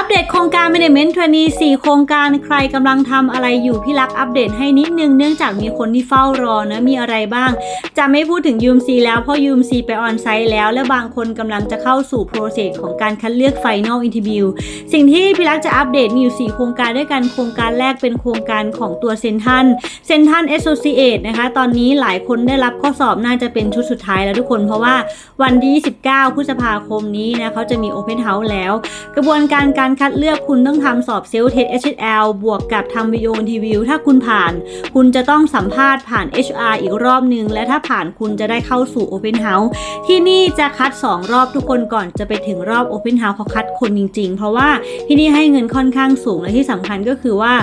อัปเดตโครงการ Management Trainee 4โครงการใครกำลังทำอะไรอยู่พี่รักอัปเดตให้นิดนึงเนื่องจากมีคนที่เฝ้ารอนะมีอะไรบ้าง จะไม่พูดถึง UMC แล้วเพราะ UMC ไปออนไซต์แล้ว และบางคนกำลังจะเข้าสู่โปรเซสของการคัดเลือก Final Interview สิ่งที่พี่รักจะอัปเดตมีอยู่ 4 โครงการด้วยกันโครงการแรกเป็นโครงการของตัวเซนทันเซนทัน Associate นะคะตอนนี้หลายคนได้รับข้อสอบน่าจะเป็นชุดสุดท้ายแล้วทุกคนเพราะว่าวันที่29พฤษภาคมนี้นะเขาจะมี Open House แล้ว กระบวนการการการคัดเลือกคุณต้องทำสอบเซลล์เทส HL บวกกับทำวิดีโอทีวิวถ้าคุณผ่าน คุณจะต้องสัมภาษณ์ผ่าน HR อีกรอบหนึ่งและถ้าผ่านคุณจะได้เข้าสู่ Open House ที่นี่จะคัด 2 รอบทุกคนก่อนจะไปถึงรอบ Open House เขาคัดคนจริง ๆ เพราะว่าที่นี่ให้เงินค่อนข้างสูงและที่สำคัญก็คือว่า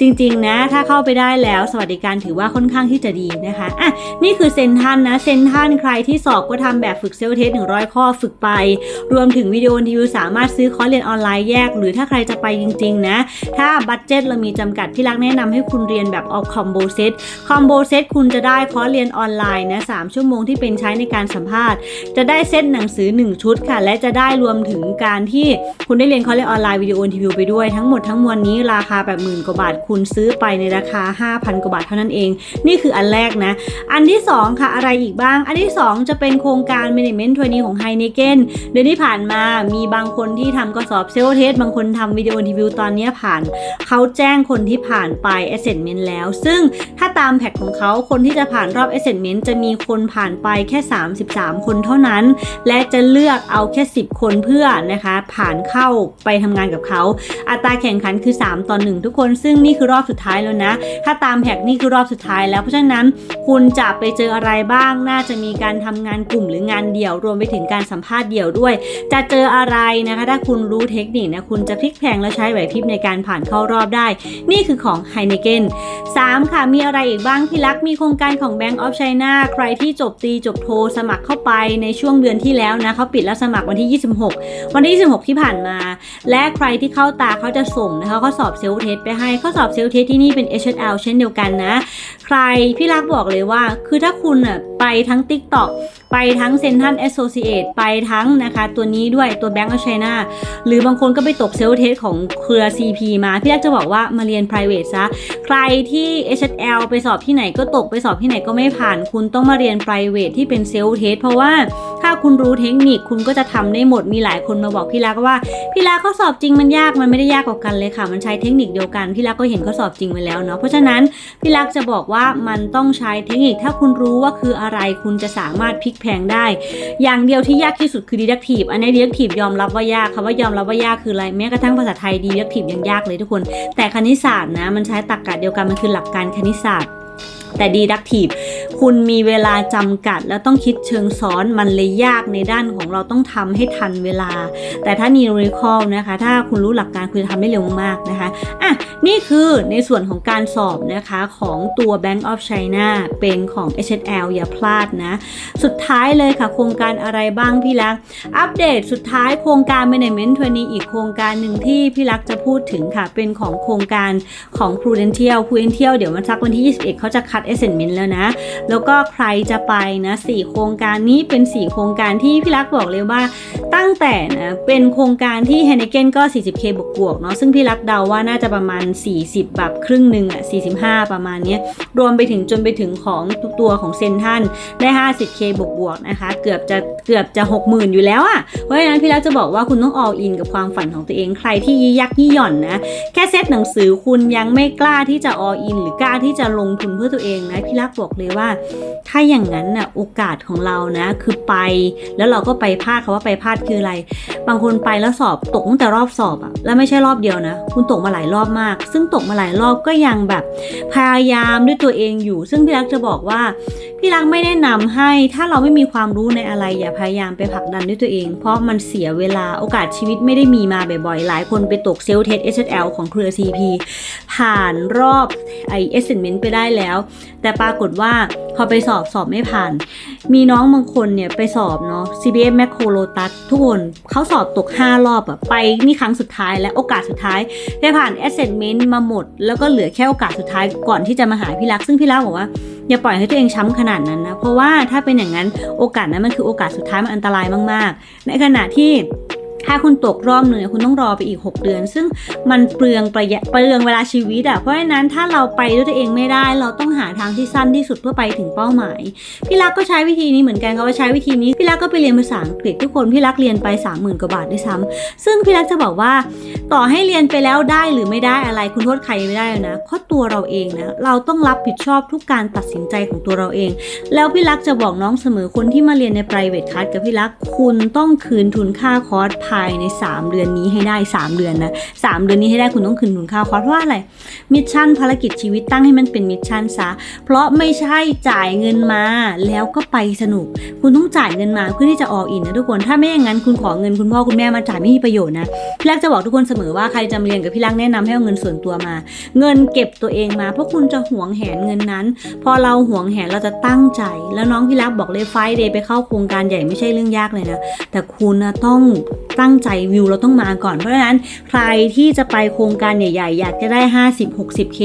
จริง ๆ นะ ถ้าเข้าไปได้แล้ว สวัสดิการถือว่าค่อนข้างที่จะดีนะคะอะนี่คือเซนทันนะเซนทันใครที่สอบก็ทำแบบฝึกเซลล์เทส100 ข้อฝึกไป รวมถึงวิดีโอรีวิวสามารถซื้อคอร์สเรียนออนไลน์แยกหรือถ้าใครจะไปจริง ๆ นะ ถ้าบัตเจ็ตเรามีจำกัดพี่รักแนะนำให้คุณเรียนแบบเอาคอมโบเซตคอมโบเซตคุณจะได้คอร์สเรียนออนไลน์นะ3ชั่วโมงที่เป็นใช้ในการสัมภาษณ์ จะได้เซตหนังสือ 1 ชุดค่ะ และจะได้รวมถึงการที่คุณได้เรียนคอร์สเรียนออนไลน์วิดีโอรีวิวไปด้วยทั้งหมดทั้งมวลนี้ราคาแบบหมื่นกว่าบาทคุณซื้อไปในราคา 5,000 กว่าบาทเท่านั้นเอง นี่คืออันแรกนะ อันที่ 2 ค่ะอะไรอีกบ้าง อันที่ 2 จะเป็นโครงการ Management Trainee ของ h e i n e k e n เดือนที่ผ่านมามีบางคนที่ทำกระสอบเซลเทสบางคนทำวิดีโอรีวิวตอนนี้ผ่าน เขาแจ้งคนที่ผ่านไป Assessment แล้ว ซึ่งถ้าตามแพ็กของเขาคนที่จะผ่านรอบ Assessment จะมีคนผ่านไปแค่ 33 คนเท่านั้น และจะเลือกเอาแค่ 10 คนเพื่อนะคะ ผ่านเข้าไปทำงานกับเขา อัตราแข่งขันคือ 3 ต่อ 1 ทุกคน ซึ่งนี่คือรอบสุดท้ายแล้วนะ ถ้าตามแพ็กนี่คือรอบสุดท้ายแล้ว เพราะฉะนั้นคุณจะไปเจออะไรบ้าง น่าจะมีการทำงานกลุ่มหรืองานเดี่ยว รวมไปถึงการสัมภาษณ์เดี่ยวด้วย จะเจออะไรนะคะ ถ้าคุณรู้เทคนิคนะคุณจะพลิกแพลงและใช้ไหวพริบในการผ่านเข้ารอบได้ นี่คือของ h e i n e k e n 3ค่ะ มีอะไรอีกบ้างพี่รักมีโครงการของ Bank of China ใครที่จบตีจบโทสมัครเข้าไปในช่วงเดือนที่แล้วนะเขาปิดรับสมัครวันที่ 26 วันที่ 26 ที่ผ่านมา และใครที่เข้าตาเขาจะส่งนะคะข้อสอบเซลล์เทสไปให้ข้อสอบเซลล์เทสที่นี่เป็น HL เช่นเดียวกันนะ ใครพี่รักบอกเลยว่า คือถ้าคุณอะไปทั้ง TikTok ไปทั้ง Central Associate ไปทั้งนะคะ ตัวนี้ด้วยตัว Bank of China หรือบางคนก็ไปตกเซลล์เทสของเครือ CP มา พี่แรกจะบอกว่ามาเรียน private ซะ ใครที่ HL ไปสอบที่ไหนก็ตกไปสอบที่ไหนก็ไม่ผ่านคุณต้องมาเรียน private ที่เป็นเซลล์เทสเพราะว่า ถ้าคุณรู้เทคนิคคุณก็จะทำได้หมดมีหลายคนมาบอกพี่รักว่าพี่รักข้อสอบจริงมันยากมันไม่ได้ยากกว่ากันเลยค่ะ มันใช้เทคนิคเดียวกันพี่รักก็เห็นข้อสอบจริงไปแล้วเนาะเพราะฉะนั้นพี่รักจะบอกว่ามันต้องใช้เทคนิคถ้าคุณรู้ว่าคืออะไรคุณจะสามารถพลิกแพงได้ อย่างเดียวที่ยากที่สุดคือ deductive อันนี้ deductive ยอมรับว่ายากคำว่ายอมรับว่ายากคืออะไรแม้กระทั่งภาษาไทย deductive ยังยากเลยทุกคน แต่คณิตศาสตร์นะมันใช้ตรรกะเดียวกันมันคือหลักการคณิตศาสตร์แต่ deductive คุณมีเวลาจำกัด แล้วต้องคิดเชิงซ้อนมันเลยยากในด้านของเราต้องทำให้ทันเวลา แต่ถ้า numerical นะคะ ถ้าคุณรู้หลักการคุณจะทำได้เร็วมากนะคะอะนี่คือในส่วนของการสอบนะคะของตัว Bank of China เป็นของ HL อย่าพลาดนะ สุดท้ายเลยค่ะโครงการอะไรบ้างพี่รัก อัปเดตสุดท้ายโครงการ Management Trainee อีกโครงการหนึ่งที่พี่รักจะพูดถึงค่ะ เป็นของโครงการของ Prudential Prudential เดี๋ยววันสักวันที่ 21 เขาจะคัด Assessment แล้วนะแล้วก็ใครจะไปนะ4โครงการนี้เป็น4โครงการที่พี่รักบอกเลยว่าตั้งแต่นะเป็นโครงการที่ h e n n e k e n ก็ 40k บวกบวกๆเนาะซึ่งพี่รักเดาว่าน่าจะประมาณ 40 แบบครึ่งหนึ่งอะ45 ประมาณนี้รวมไปถึงจนไปถึงของทุกตัวของเซนทันได้ 50k บวกบวกๆนะคะเกือบจะเกือบจะ 60,000 อยู่แล้วอะเพราะฉะนั้นพี่รักจะบอกว่าคุณต้อง all in กับความฝันของตัวเองใครที่ยี่ยักยี่หย่อนนะแค่เซตหนังสือคุณยังไม่กล้าที่จะ all in หรือกล้าที่จะลงทุนเพื่อตัวเองนะพี่รักบอกเลยว่าถ้าอย่างนั้นน่ะโอกาสของเรานะ คือไป แล้วเราก็ไปพลาดคาว่าไปพลาดคืออะไร บางคนไปแล้วสอบตกตั้งแต่รอบสอบอะแล้วไม่ใช่รอบเดียวนะ คุณตกมาหลายรอบมาก ซึ่งตกมาหลายรอบก็ยังแบบพยายามด้วยตัวเองอยู่ ซึ่งพี่รักจะบอกว่าพี่รักไม่แนะนำให้ถ้าเราไม่มีความรู้ในอะไรอย่าพยายามไปผลักดันด้วยตัวเอง เพราะมันเสียเวลาโอกาสชีวิตไม่ได้มีมาบ่อยๆ หลายคนไปตกเซลล์เทส SL ของเครือ CP ผ่านรอบไอเอสเซนเมนต์ไปได้แล้ว แต่ปรากฏว่าพอไปสอบสอบไม่ผ่าน มีน้องบางคนเนี่ยไปสอบเนาะ CBS Macro Lotus ทุกคนเขาสอบตก 5 รอบอะไปนี่ครั้งสุดท้ายและโอกาสสุดท้ายไปผ่าน Assessment มาหมด แล้วก็เหลือแค่โอกาสสุดท้ายก่อนที่จะมาหาพี่รัก ซึ่งพี่รักบอกว่าอย่าปล่อยให้ตัวเองช้ำขนาดนั้นนะ เพราะว่าถ้าเป็นอย่างนั้นโอกาสนั้นมันคือโอกาสสุดท้ายมันอันตรายมาก ๆ ในขณะที่ ถ้าคุณตกรอบหนึ่งเนี่ยคุณต้องรอไปอีก 6 เดือน ซึ่งมันเปลืองประหยัดเปลืองเวลาชีวิตอะ่ะเพราะฉะนั้นถ้าเราไปด้วยตัวเองไม่ได้ เราต้องหาทางที่สั้นที่สุดเพื่อไปถึงเป้าหมาย พี่รักก็ใช้วิธีนี้เหมือนกันค่ะว่าใช้วิธีนี้พี่รักก็ไปเรียนภาษาอังกฤษทุกคนพี่รักเรียนไป 3 0,000กว่าบาทด้วยซ้ำซึ่งพี่รักจะบอกว่า ต่อให้เรียนไปแล้วได้หรือไม่ได้อะไรคุณโทษใครไม่ได้นะเพราะตัวเราเองนะเราต้องรับผิดชอบทุกการตัดสินใจของตัวเราเอง แล้วพี่รักจะบอกน้องเสมอคนที่มาเรียนใน private class กับพี่รักคุณต้องคืนทุนค่าคอร์สภายใน 3 เดือนนี้ให้ได้ 3 เดือนนะ3เดือนนี้ให้ได้คุณต้องคืนทุนค่าคอร์สเพราะอะไรมิชชั่นภารกิจชีวิตตั้งให้มันเป็นมิชชั่นซะเพราะไม่ใช่จ่ายเงินมาแล้วก็ไปสนุก คุณต้องจ่ายเงินมาเพื่อที่จะออกอินนะทุกคนถ้าไม่อย่างนั้นคุณขอเงินคุณพ่อคุณแม่มาจ่ายไม่มีประโยชน์นะพี่รักจะบอกทุกคนเสมอว่าใครจะมาเรียนกับพี่รักแนะนำให้เอาเงินส่วนตัวมา เงินเก็บตัวเองมาเพราะคุณจะหวงแหนเงินนั้น พอเราหวงแหนเราจะตั้งใจ แล้วน้องพี่รักบอกเลยไฟเดย์ไปเข้าโครงการใหญ่ไม่ใช่เรื่องยากเลยนะแต่คุณนะต้องตั้ง้งใจวิวเราต้องมาก่อน เพราะฉะนั้นใครที่จะไปโครงการใหญ่ๆอยากจะได้ 50-60k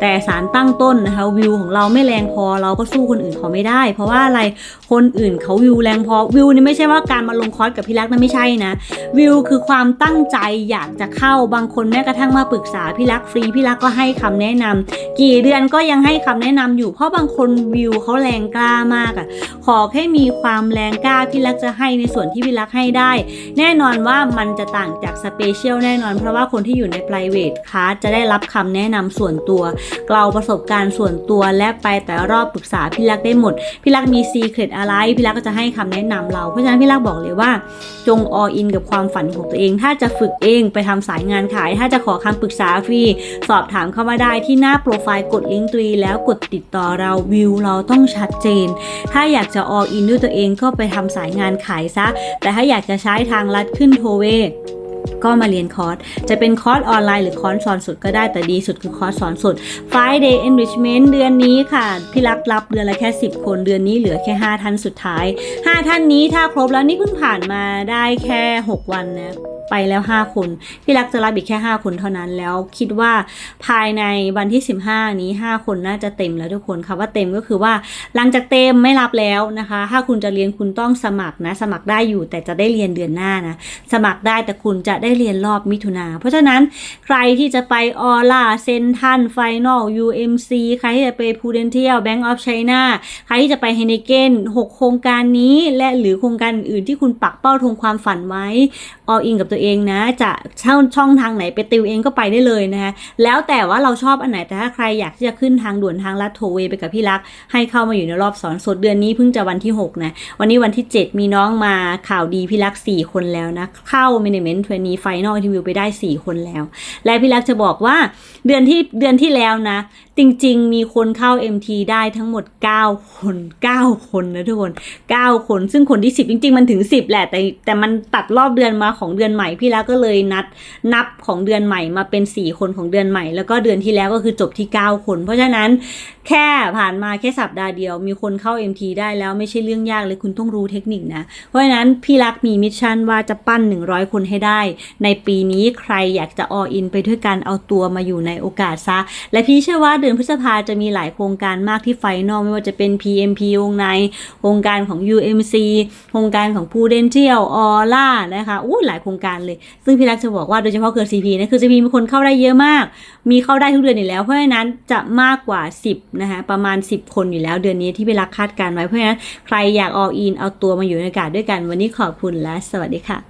แต่สารตั้งต้นนะคะวิวของเราไม่แรงพอเราก็สู้คนอื่นเขาไม่ได้ เพราะว่าอะไร คนอื่นเขาวิวแรงพอวิวนี่ไม่ใช่ว่าการมาลงคอร์สกับพี่รักนะไม่ใช่นะวิวคือความตั้งใจอยากจะเข้าบางคนแม้กระทั่งมาปรึกษาพี่รักฟรีพี่รักก็ให้คำแนะนำกี่เดือนก็ยังให้คำแนะนำอยู่ เพราะบางคนวิวเขาแรงกล้ามากอะ่ะขอแค่มีความแรงกล้าพี่รักจะให้ในส่วนที่พี่รักให้ได้ แน่นอนว่ามันจะต่างจากสเปเชียลแน่นอน เพราะว่าคนที่อยู่ใน private class จะได้รับคำแนะนำส่วนตัวกล่าประสบการณ์ส่วนตัวและไปแต่รอบปรึกษาพี่รักได้หมดพี่รักมีซีเครตอะไร พี่รักก็จะให้คำแนะนำเรา เพราะฉะนั้นพี่รักบอกเลยว่า จง all in กับความฝันของตัวเอง ถ้าจะฝึกเองไปทำสายงานขาย ถ้าจะขอคำปรึกษาฟรี สอบถามเข้ามาได้ที่หน้าโปรไฟล์กดลิงก์ตรีแล้วกดติดต่อเราวิวเราต้องชัดเจน ถ้าอยากจะ all in ด้วยตัวเองก็ไปทำสายงานขายซะ แต่ถ้าอยากจะใช้ทางลัดขึ้นโทเว ก็มาเรียนคอร์ส จะเป็นคอร์สออนไลน์หรือคอร์สสอนสดก็ได้แต่ดีสุดคือคอร์สสอนสด Friday Enrichment เดือนนี้ค่ะ พี่รักรับเดือนละแค่ 10 คนเดือนนี้เหลือแค่ 5 ท่านสุดท้าย 5 ท่านนี้ถ้าครบแล้วนี่เพิ่งผ่านมาได้แค่ 6 วันนะ ไปแล้ว 5 คน พี่รักจะรับอีกแค่ 5 คนเท่านั้นแล้วคิดว่าภายในวันที่ 15 นี้ 5 คนน่าจะเต็มแล้วทุกคนค่ะว่าเต็มก็คือว่าหลังจากเต็มไม่รับแล้วนะคะ ถ้าคุณจะเรียนคุณต้องสมัครนะ สมัครได้อยู่แต่จะได้เรียนเดือนหน้านะ สมัครได้แต่คุณจะได้เรียนรอบมิถุนาเพราะฉะนั้นใครที่จะไปออร่าเซนทันไฟนอล UMC ใครที่จะไปพูเดนเทียลแบงก์ออฟไชน่าใครที่จะไปเฮนเกน6 โครงการนี้และหรือโครงการอื่นที่คุณปักเป้าธงความฝันไว้ออินกับตัวเองนะ จะช่องช่องทางไหนไปติวเองก็ไปได้เลยนะคะแล้วแต่ว่าเราชอบอันไหนแต่ถ้าใครอยากที่จะขึ้นทางด่วนทางลัดโทเวไปกับพี่รัก ให้เข้ามาอยู่ในรอบสอนสดเดือนนี้เพิ่งจะวันที่ 6 นะ วันนี้วันที่ 7 มีน้องมาข่าวดีพี่รัก 4 คนแล้วนะ เข้า Management ทนี้ไฟนอลทีวิวไปได้ 4 คนแล้ว และพี่รักจะบอกว่าเดือนที่เดือนที่แล้วนะ จริงๆ มีคนเข้า MT ได้ทั้งหมด 9 คน 9 คนนะทุกคน 9 คน ซึ่งคนที่ 10 จริง ๆ มันถึง 10 แหละ แต่แต่มันตัดรอบเดือนมาของเดือนใหม่พี่แล้วก็เลยนัดนับของเดือนใหม่มาเป็น 4 คนของเดือนใหม่ แล้วก็เดือนที่แล้วก็คือจบที่ 9 คน เพราะฉะนั้น แค่ผ่านมาแค่สัปดาห์เดียว มีคนเข้า MT ได้แล้วไม่ใช่เรื่องยากเลยคุณต้องรู้เทคนิคนะ เพราะฉะนั้นพี่รักมีมิชชั่นว่าจะปั้น 100 คนให้ได้ ในปีนี้ใครอยากจะออินไปด้วยกันเอาตัวมาอยู่ในโอกาสซะ และพี่เชื่อว่าเดือนพฤษภาจะมีหลายโครงการมากที่ไฟนอลไม่ว่าจะเป็น PMP วงในโครงการของ UMC โครงการของ Prudential ออร่านะคะอู้หลายโครงการเลย ซึ่งพี่รักจะบอกว่าโดยเฉพาะเกิด CP นะคือ CP มีคนเข้าได้เยอะมาก มีเข้าได้ทุกเดือนอยู่แล้วเพราะฉะนั้นจะมากกว่า 10นะคะประมาณ 10 คนอยู่แล้วเดือนนี้ที่พี่รักคาดการไว้เพราะฉะนั้นใครอยากออินเอาตัวมาอยู่ในอากาศด้วยกันวันนี้ขอบคุณและสวัสดีค่ะ